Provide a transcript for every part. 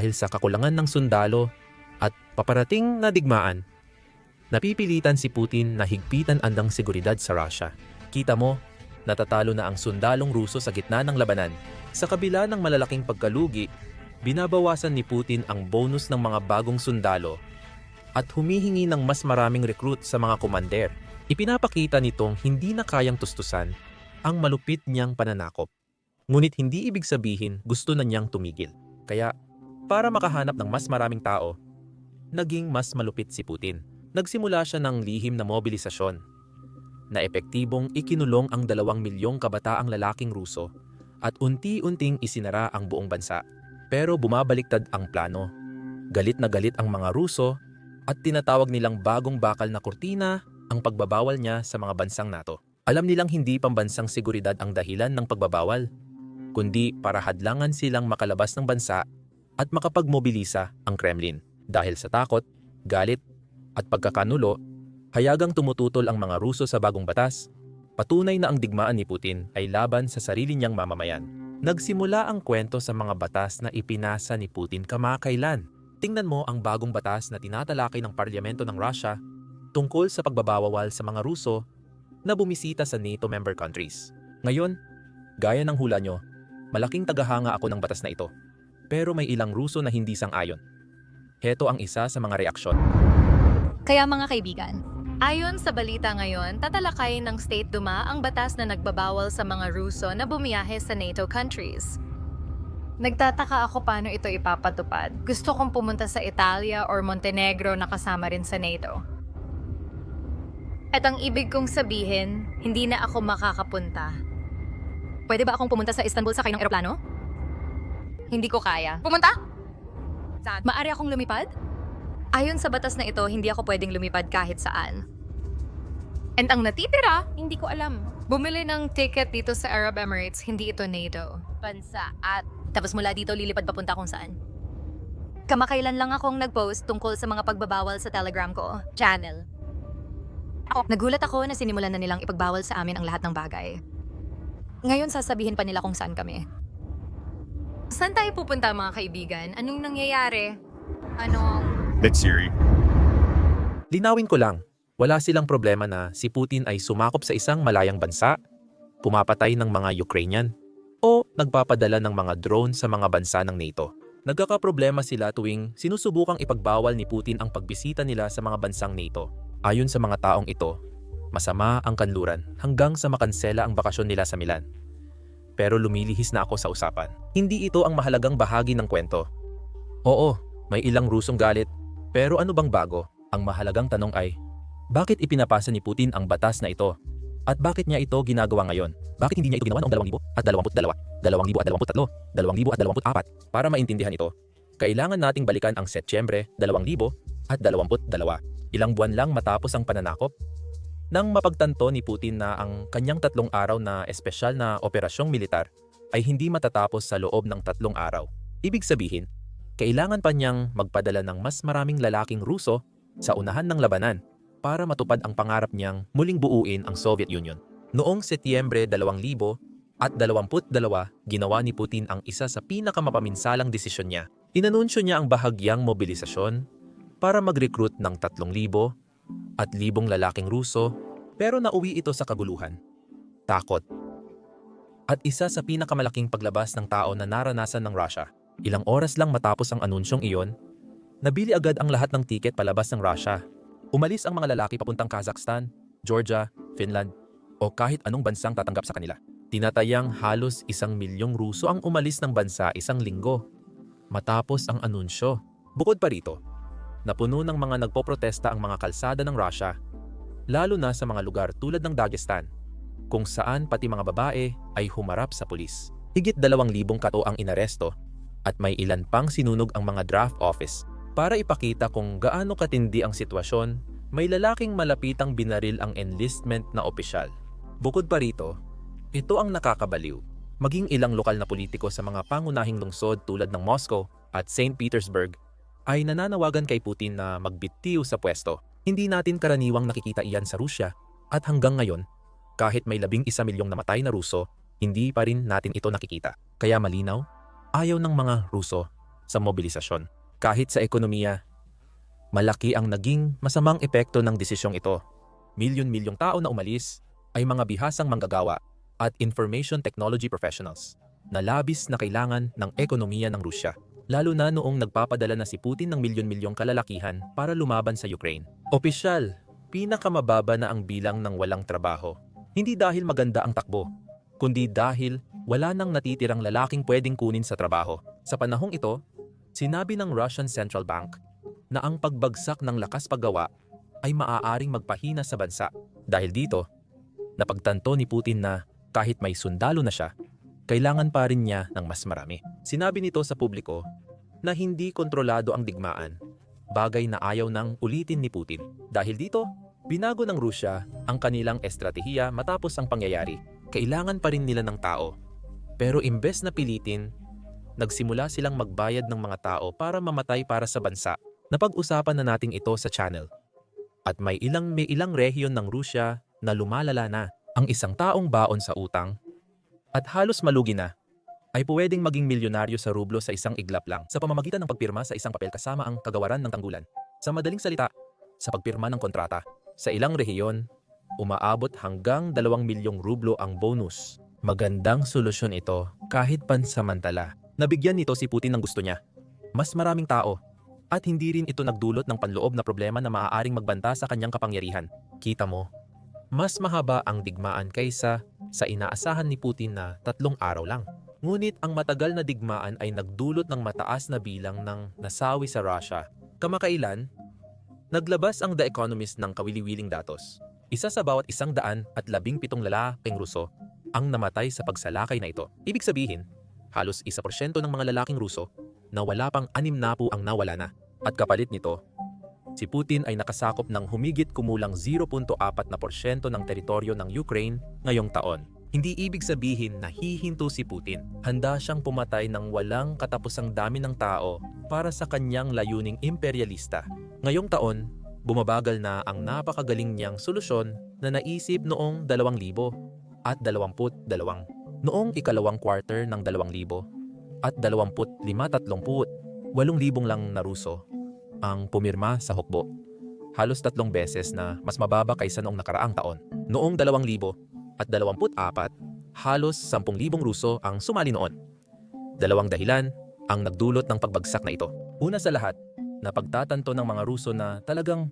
dahil sa kakulangan ng sundalo at paparating na digmaan, napipilitan si Putin na higpitan andang seguridad sa Russia. Kita mo, natatalo na ang sundalong Ruso sa gitna ng labanan. Sa kabila ng malalaking pagkalugi, binabawasan ni Putin ang bonus ng mga bagong sundalo at humihingi ng mas maraming recruit sa mga komander. Ipinapakita nitong hindi na kayang tustusan ang malupit niyang pananakop. Ngunit hindi ibig sabihin gusto na niyang tumigil. Kaya, para makahanap ng mas maraming tao, naging mas malupit si Putin. Nagsimula siya ng lihim na mobilisasyon na epektibong ikinulong ang dalawang milyong kabataang lalaking Ruso at unti-unting isinara ang buong bansa. Pero bumabaliktad ang plano. Galit na galit ang mga Ruso at tinatawag nilang bagong bakal na kurtina ang pagbabawal niya sa mga bansang NATO. Alam nilang hindi pambansang seguridad ang dahilan ng pagbabawal, kundi para hadlangan silang makalabas ng bansa at makapagmobilisa ang Kremlin. Dahil sa takot, galit at pagkakanulo, hayagang tumututol ang mga Ruso sa bagong batas. Patunay na ang digmaan ni Putin ay laban sa sarili niyang mamamayan. Nagsimula ang kwento sa mga batas na ipinasa ni Putin kamakailan. Tingnan mo ang bagong batas na tinatalakay ng parlamento ng Russia tungkol sa pagbabawal sa mga Ruso na bumisita sa NATO member countries. Ngayon, gaya ng hula nyo, malaking tagahanga ako ng batas na ito. Pero may ilang Ruso na hindi sang-ayon. Heto ang isa sa mga reaksyon. Kaya mga kaibigan, Ayon sa balita ngayon, tatalakayin ng State Duma ang batas na nagbabawal sa mga Ruso na bumiyahe sa NATO countries. Nagtataka ako paano ito ipapatupad. Gusto kong pumunta sa Italia or Montenegro na kasama rin sa NATO. At ang ibig kong sabihin, hindi na ako makakapunta. pwede ba akong pumunta sa Istanbul sakay ng eroplano? Hindi ko kaya. Pumunta? Maari akong lumipad? Ayon sa batas na ito, hindi ako pwedeng lumipad kahit saan. And ang natitira, hindi ko alam. Bumili ng ticket dito sa Arab Emirates, hindi ito NATO. Bansa at Tapos mula dito lilipad papunta kung saan. Kamakailan lang akong nag-post tungkol sa mga pagbabawal sa Telegram ko. channel. Nagulat ako na sinimulan na nilang ipagbawal sa amin ang lahat ng bagay. Ngayon sasabihin pa nila kung saan kami. Saan tayo pupunta mga kaibigan? Anong nangyayari? Anong... Let's Siri. Linawin ko lang, wala silang problema na si Putin ay sumakop sa isang malayang bansa, pumapatay ng mga Ukrainian, o nagpapadala ng mga drone sa mga bansa ng NATO. Nagkakaproblema sila tuwing sinusubukang ipagbawal ni Putin ang pagbisita nila sa mga bansang NATO. Ayon sa mga taong ito, masama ang kanluran hanggang sa makansela ang bakasyon nila sa Milan. Pero lumilihis na ako sa usapan. Hindi ito ang mahalagang bahagi ng kwento. Oo, may ilang Rusong galit pero ano bang bago? Ang mahalagang tanong ay, bakit ipinapasa ni Putin ang batas na ito? At bakit niya ito ginagawa ngayon? Bakit hindi niya ito ginawa noong 2000 at 22, 2000 at 23, 2000 at 2024? Para maintindihan ito, kailangan nating balikan ang Setyembre 2000 at 22. Ilang buwan lang matapos ang pananakop. Nang mapagtanto ni Putin na ang kanyang tatlong araw na espesyal na operasyong militar ay hindi matatapos sa loob ng tatlong araw. Ibig sabihin, kailangan pa niyang magpadala ng mas maraming lalaking Ruso sa unahan ng labanan para matupad ang pangarap niyang muling buuin ang Soviet Union. Noong Setyembre 2000 at 22, ginawa ni Putin ang isa sa pinakamapaminsalang desisyon niya. Inanunsyo niya ang bahagyang mobilisasyon para mag-recruit ng 3,000 at libong lalaking Ruso pero nauwi ito sa kaguluhan. Takot. At isa sa pinakamalaking paglabas ng tao na naranasan ng Russia. Ilang oras lang matapos ang anunsyong iyon, nabili agad ang lahat ng tiket palabas ng Russia. Umalis ang mga lalaki papuntang Kazakhstan, Georgia, Finland, o kahit anong bansang tatanggap sa kanila. Tinatayang halos isang milyong Ruso ang umalis ng bansa isang linggo. Matapos ang anunsyo. Bukod pa rito, napuno ng mga nagpoprotesta ang mga kalsada ng Russia, lalo na sa mga lugar tulad ng Dagestan, kung saan pati mga babae ay humarap sa pulis. Higit dalawang libong kato ang inaresto at may ilan pang sinunog ang mga draft office. Para ipakita kung gaano katindi ang sitwasyon, may lalaking malapitang binaril ang enlistment na opisyal. Bukod pa rito, ito ang nakakabaliw. Maging ilang lokal na politiko sa mga pangunahing lungsod tulad ng Moscow at St. Petersburg ay nananawagan kay Putin na magbitiw sa pwesto. Hindi natin karaniwang nakikita iyan sa Rusya at hanggang ngayon, kahit may labing isa milyong namatay na Ruso, hindi pa rin natin ito nakikita. Kaya malinaw, ayaw ng mga Ruso sa mobilisasyon. Kahit sa ekonomiya, malaki ang naging masamang epekto ng desisyong ito. Milyon-milyong tao na umalis ay mga bihasang manggagawa at information technology professionals na labis na kailangan ng ekonomiya ng Rusya. Lalo na noong nagpapadala na si Putin ng milyon-milyong kalalakihan para lumaban sa Ukraine. Opisyal, pinakamababa na ang bilang ng walang trabaho. Hindi dahil maganda ang takbo, kundi dahil wala nang natitirang lalaking pwedeng kunin sa trabaho. Sa panahong ito, sinabi ng Russian Central Bank na ang pagbagsak ng lakas paggawa ay maaaring magpahina sa bansa. Dahil dito, napagtanto ni Putin na kahit may sundalo na siya, kailangan pa rin niya ng mas marami. Sinabi nito sa publiko na hindi kontrolado ang digmaan, bagay na ayaw nang ulitin ni Putin. Dahil dito, binago ng Rusya ang kanilang estratehiya matapos ang pangyayari. Kailangan pa rin nila ng tao. Pero imbes na pilitin, nagsimula silang magbayad ng mga tao para mamatay para sa bansa. Napag-usapan na nating ito sa channel. At may ilang may ilang rehiyon ng Rusya na lumalala na ang isang taong baon sa utang at halos malugi na ay pwedeng maging milyonaryo sa rublo sa isang iglap lang sa pamamagitan ng pagpirma sa isang papel kasama ang kagawaran ng tanggulan. Sa madaling salita, sa pagpirma ng kontrata, sa ilang rehiyon, umaabot hanggang 2 milyong rublo ang bonus. Magandang solusyon ito kahit pansamantala. Nabigyan nito si Putin ng gusto niya. Mas maraming tao at hindi rin ito nagdulot ng panloob na problema na maaaring magbanta sa kanyang kapangyarihan. Kita mo, mas mahaba ang digmaan kaysa sa inaasahan ni Putin na tatlong araw lang. Ngunit ang matagal na digmaan ay nagdulot ng mataas na bilang ng nasawi sa Russia. Kamakailan, naglabas ang The Economist ng kawili-wiling datos. Isa sa bawat isang daan at labing pitong lalaking Ruso ang namatay sa pagsalakay na ito. Ibig sabihin, halos isa porsyento ng mga lalaking Ruso na wala pang anim na po ang nawala na. At kapalit nito, si Putin ay nakasakop ng humigit kumulang 0.4% ng teritoryo ng Ukraine ngayong taon. Hindi ibig sabihin na hihinto si Putin. Handa siyang pumatay ng walang katapusang dami ng tao para sa kanyang layuning imperialista. Ngayong taon, bumabagal na ang napakagaling niyang solusyon na naisip noong 2000 at 22. Noong ikalawang quarter ng 2000 at 25-30, 8,000 lang na Ruso ang pumirma sa hukbo. Halos tatlong beses na mas mababa kaysa noong nakaraang taon. Noong 2000 at 24, halos 10,000 Ruso ang sumali noon. Dalawang dahilan ang nagdulot ng pagbagsak na ito. Una sa lahat, napagtatanto ng mga Ruso na talagang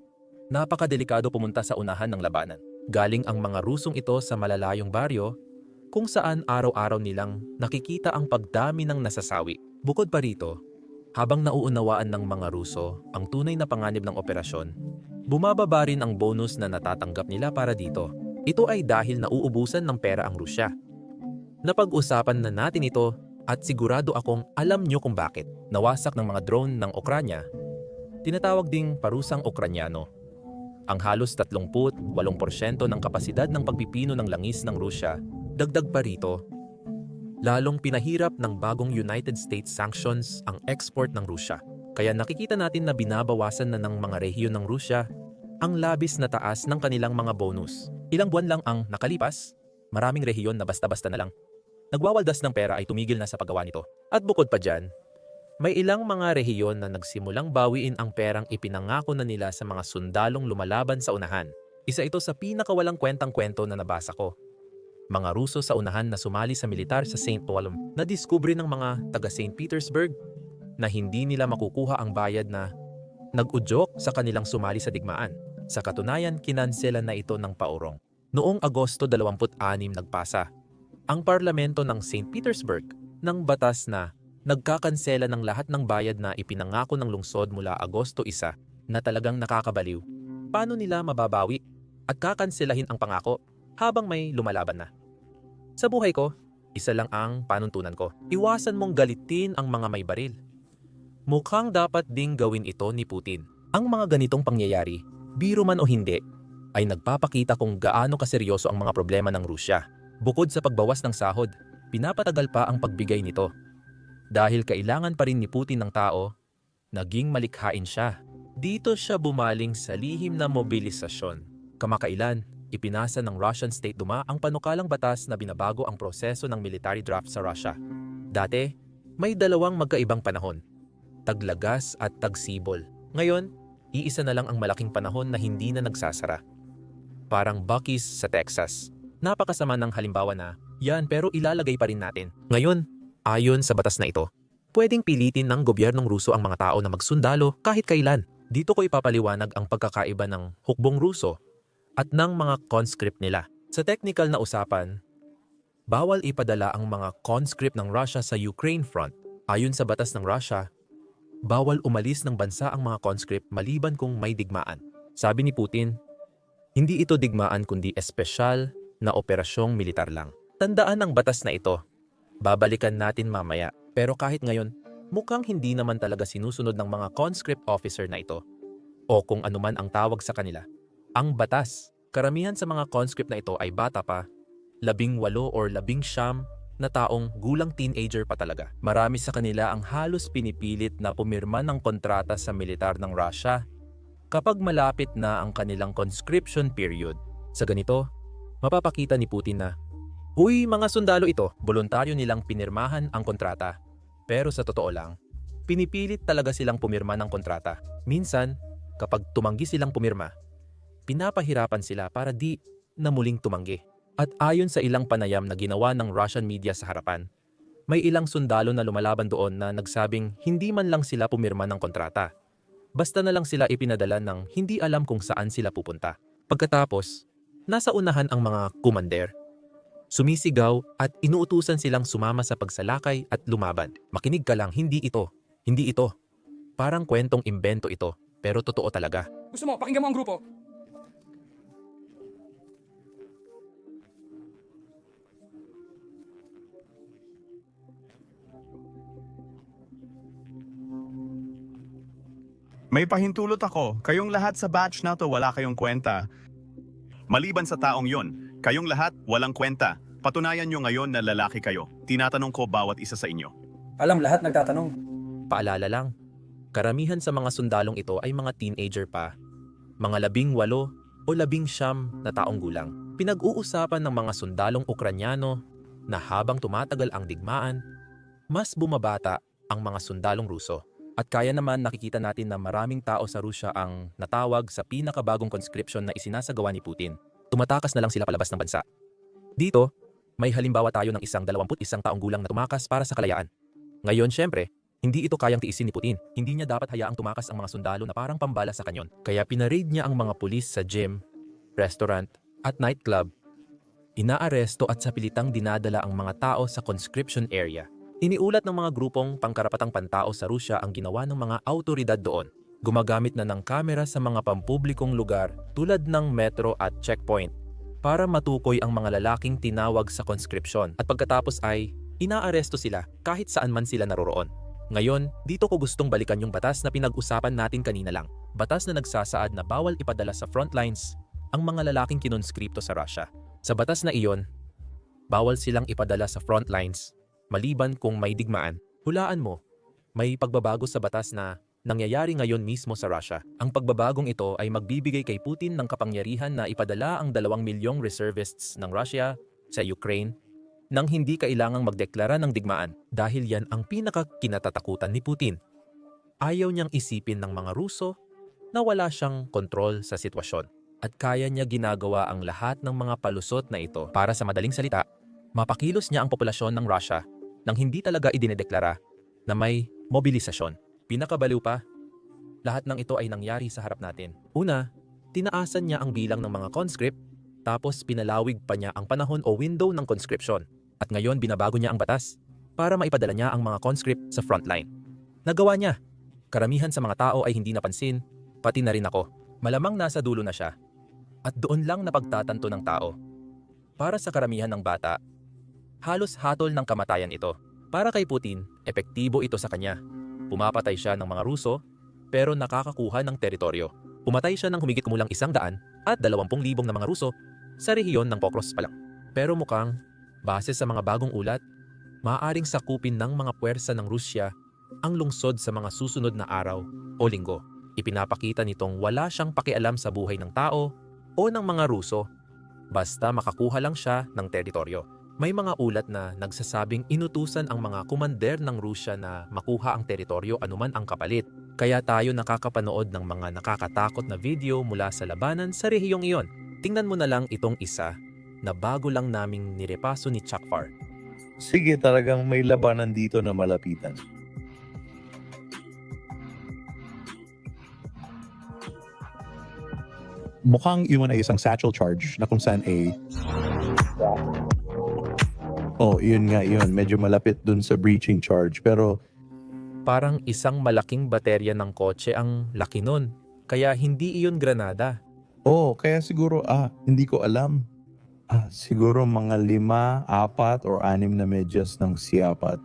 napakadelikado pumunta sa unahan ng labanan. Galing ang mga Rusong ito sa malalayong baryo kung saan araw-araw nilang nakikita ang pagdami ng nasasawi. Bukod pa rito, habang nauunawaan ng mga Ruso ang tunay na panganib ng operasyon, bumababa rin ang bonus na natatanggap nila para dito. Ito ay dahil nauubusan ng pera ang Rusya. Napag-usapan na natin ito at sigurado akong alam nyo kung bakit. Nawasak ng mga drone ng Ukranya, tinatawag ding parusang Ukranyano. Ang halos 38% ng kapasidad ng pagpipino ng langis ng Rusya, dagdag pa rito, lalong pinahirap ng bagong United States sanctions ang export ng Rusya. Kaya nakikita natin na binabawasan na ng mga rehiyon ng Rusya ang labis na taas ng kanilang mga bonus. Ilang buwan lang ang nakalipas, maraming rehiyon na basta-basta na lang. Nagwawaldas ng pera ay tumigil na sa paggawa nito. At bukod pa dyan, may ilang mga rehiyon na nagsimulang bawiin ang perang ipinangako na nila sa mga sundalong lumalaban sa unahan. Isa ito sa pinakawalang kwentang kwento na nabasa ko. Mga Ruso sa unahan na sumali sa militar sa St. Paul na diskubre ng mga taga St. Petersburg na hindi nila makukuha ang bayad na nag-udyok sa kanilang sumali sa digmaan. Sa katunayan, kinanselan na ito ng paurong. Noong Agosto 26 nagpasa, ang parlamento ng St. Petersburg ng batas na nagkakansela ng lahat ng bayad na ipinangako ng lungsod mula Agosto 1 na talagang nakakabaliw. Paano nila mababawi at kakanselahin ang pangako habang may lumalaban na? Sa buhay ko, isa lang ang panuntunan ko. Iwasan mong galitin ang mga may baril. Mukhang dapat ding gawin ito ni Putin. Ang mga ganitong pangyayari, biro man o hindi, ay nagpapakita kung gaano kaseryoso ang mga problema ng Rusya. Bukod sa pagbawas ng sahod, pinapatagal pa ang pagbigay nito. Dahil kailangan pa rin ni Putin ng tao, naging malikhain siya. Dito siya bumaling sa lihim na mobilisasyon. Kamakailan, ipinasa ng Russian State Duma ang panukalang batas na binabago ang proseso ng military draft sa Russia. Dati, may dalawang magkaibang panahon. taglagas at tagsibol. Ngayon, iisa na lang ang malaking panahon na hindi na nagsasara. Parang Buc-ee's sa Texas. Napakasama ng halimbawa na, yan pero ilalagay pa rin natin. Ngayon, ayon sa batas na ito, pwedeng pilitin ng gobyernong Ruso ang mga tao na magsundalo kahit kailan. Dito ko ipapaliwanag ang pagkakaiba ng hukbong Ruso at ng mga conscript nila. Sa technical na usapan, bawal ipadala ang mga conscript ng Russia sa Ukraine front. Ayon sa batas ng Russia, bawal umalis ng bansa ang mga conscript maliban kung may digmaan. Sabi ni Putin, hindi ito digmaan kundi espesyal na operasyong militar lang. Tandaan ang batas na ito. Babalikan natin mamaya. Pero kahit ngayon, mukhang hindi naman talaga sinusunod ng mga conscript officer na ito. O kung anuman ang tawag sa kanila. Ang batas. Karamihan sa mga conscript na ito ay bata pa, labing walo or labing siyam na taong gulang teenager pa talaga. Marami sa kanila ang halos pinipilit na pumirma ng kontrata sa militar ng Russia kapag malapit na ang kanilang conscription period. Sa ganito, mapapakita ni Putin na, Huy, mga sundalo ito, voluntaryo nilang pinirmahan ang kontrata. Pero sa totoo lang, pinipilit talaga silang pumirma ng kontrata. Minsan, kapag tumanggi silang pumirma, pinapahirapan sila para di na muling tumanggi. At ayon sa ilang panayam na ginawa ng Russian media sa harapan, may ilang sundalo na lumalaban doon na nagsabing hindi man lang sila pumirma ng kontrata. Basta na lang sila ipinadala ng hindi alam kung saan sila pupunta. Pagkatapos, nasa unahan ang mga kumander. Sumisigaw at inuutusan silang sumama sa pagsalakay at lumaban. Makinig ka lang, hindi ito. Hindi ito. Parang kwentong imbento ito, pero totoo talaga. Gusto mo, pakinggan mo ang grupo. May pahintulot ako, kayong lahat sa batch na to wala kayong kwenta. Maliban sa taong yon, kayong lahat walang kwenta. Patunayan nyo ngayon na lalaki kayo. Tinatanong ko bawat isa sa inyo. Alam, lahat nagtatanong. Paalala lang, karamihan sa mga sundalong ito ay mga teenager pa, mga labing walo o labing siyam na taong gulang. Pinag-uusapan ng mga sundalong Ukranyano na habang tumatagal ang digmaan, mas bumabata ang mga sundalong Ruso. At kaya naman nakikita natin na maraming tao sa Rusya ang natawag sa pinakabagong conscription na isinasagawa ni Putin. Tumatakas na lang sila palabas ng bansa. Dito, may halimbawa tayo ng isang 21 taong gulang na tumakas para sa kalayaan. Ngayon, syempre, hindi ito kayang tiisin ni Putin. Hindi niya dapat hayaang tumakas ang mga sundalo na parang pambala sa kanyon. Kaya pinaraid niya ang mga pulis sa gym, restaurant, at nightclub. Inaaresto at sa pilitang dinadala ang mga tao sa conscription area. Iniulat ng mga grupong pangkarapatang pantao sa Rusya ang ginawa ng mga autoridad doon. Gumagamit na ng kamera sa mga pampublikong lugar tulad ng metro at checkpoint para matukoy ang mga lalaking tinawag sa conscription at pagkatapos ay inaaresto sila kahit saan man sila naroroon. Ngayon, dito ko gustong balikan yung batas na pinag-usapan natin kanina lang. Batas na nagsasaad na bawal ipadala sa frontlines ang mga lalaking kinonskripto sa Russia. Sa batas na iyon, bawal silang ipadala sa frontlines maliban kung may digmaan. Hulaan mo, may pagbabago sa batas na nangyayari ngayon mismo sa Russia. Ang pagbabagong ito ay magbibigay kay Putin ng kapangyarihan na ipadala ang dalawang milyong reservists ng Russia sa Ukraine nang hindi kailangang magdeklara ng digmaan dahil yan ang pinakakinatatakutan ni Putin. Ayaw niyang isipin ng mga Ruso na wala siyang kontrol sa sitwasyon at kaya niya ginagawa ang lahat ng mga palusot na ito para sa madaling salita, mapakilos niya ang populasyon ng Russia nang hindi talaga idinedeklara na may mobilisasyon. Pinakabaliw pa, lahat ng ito ay nangyari sa harap natin. Una, tinaasan niya ang bilang ng mga conscript tapos pinalawig pa niya ang panahon o window ng conscription. At ngayon binabago niya ang batas para maipadala niya ang mga conscript sa frontline. Nagawa niya. Karamihan sa mga tao ay hindi napansin, pati na rin ako. Malamang nasa dulo na siya. At doon lang napagtatanto ng tao. Para sa karamihan ng bata, halos hatol ng kamatayan ito. Para kay Putin, epektibo ito sa kanya. Pumapatay siya ng mga Ruso, pero nakakakuha ng teritoryo. Pumatay siya ng humigit kumulang isang daan at dalawampung libong na mga Ruso sa rehiyon ng Pokros pa lang. Pero mukhang, base sa mga bagong ulat, maaaring sakupin ng mga puwersa ng Rusya ang lungsod sa mga susunod na araw o linggo. Ipinapakita nitong wala siyang pakialam sa buhay ng tao o ng mga Ruso, basta makakuha lang siya ng teritoryo. May mga ulat na nagsasabing inutusan ang mga kumander ng Rusya na makuha ang teritoryo anuman ang kapalit. Kaya tayo nakakapanood ng mga nakakatakot na video mula sa labanan sa rehiyong iyon. Tingnan mo na lang itong isa na bago lang naming nirepaso ni Chakfar. Sige, talagang may labanan dito na malapitan. mukhang iwan ay isang satchel charge na kung saan ay Oh, yun nga yun. Medyo malapit dun sa breaching charge. Pero Parang isang malaking baterya ng kotse ang laki nun. Kaya hindi iyon granada. Oh, kaya siguro, ah, hindi ko alam. Ah, siguro mga lima, apat, or anim na medyas ng C-apat.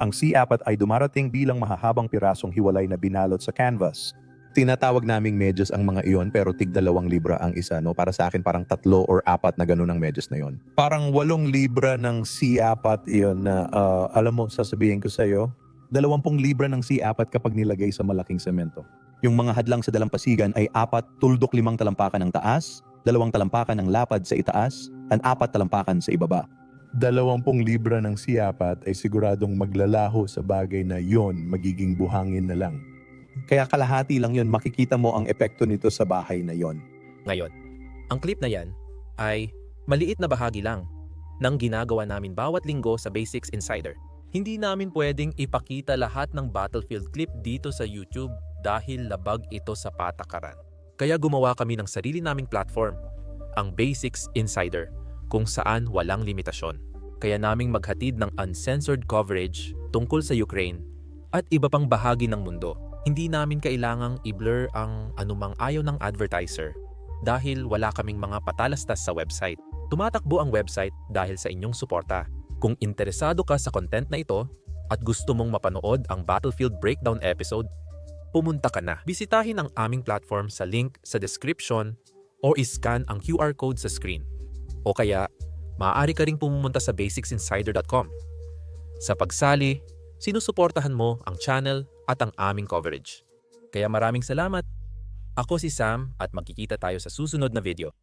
ang C-apat ay dumarating bilang mahahabang pirasong hiwalay na binalot sa canvas. Tinatawag naming medyas ang mga iyon pero tig dalawang libra ang isa. No? Para sa akin parang tatlo or apat na ganun ang medyas na yon. Parang walong libra ng C-apat yun na, ah, alam mo, sasabihin ko sa'yo, Dalawampung libra ng C-apat kapag nilagay sa malaking semento. Yung mga hadlang sa dalampasigan ay apat tuldok limang talampakan ng taas, dalawang talampakan ng lapad sa itaas, at apat talampakan sa ibaba. dalawampung libra ng C-apat ay siguradong maglalaho sa bagay na yon magiging buhangin na lang. Kaya kalahati lang yon makikita mo ang epekto nito sa bahay na yon. Ngayon, ang clip na yan ay maliit na bahagi lang ng ginagawa namin bawat linggo sa Basics Insider. Hindi namin pwedeng ipakita lahat ng Battlefield clip dito sa YouTube dahil labag ito sa patakaran. Kaya gumawa kami ng sarili naming platform, ang Basics Insider, kung saan walang limitasyon. Kaya naming maghatid ng uncensored coverage tungkol sa Ukraine at iba pang bahagi ng mundo. Hindi namin kailangang i-blur ang anumang ayaw ng advertiser dahil wala kaming mga patalastas sa website. Tumatakbo ang website dahil sa inyong suporta. Kung interesado ka sa content na ito at gusto mong mapanood ang Battlefield Breakdown episode, pumunta ka na. Bisitahin ang aming platform sa link sa description o iscan ang QR code sa screen. O kaya, maaari ka ring pumunta sa basicsinsider.com. Sa pagsali, sinusuportahan mo ang channel at ang aming coverage. Kaya maraming salamat! Ako si Sam at magkikita tayo sa susunod na video.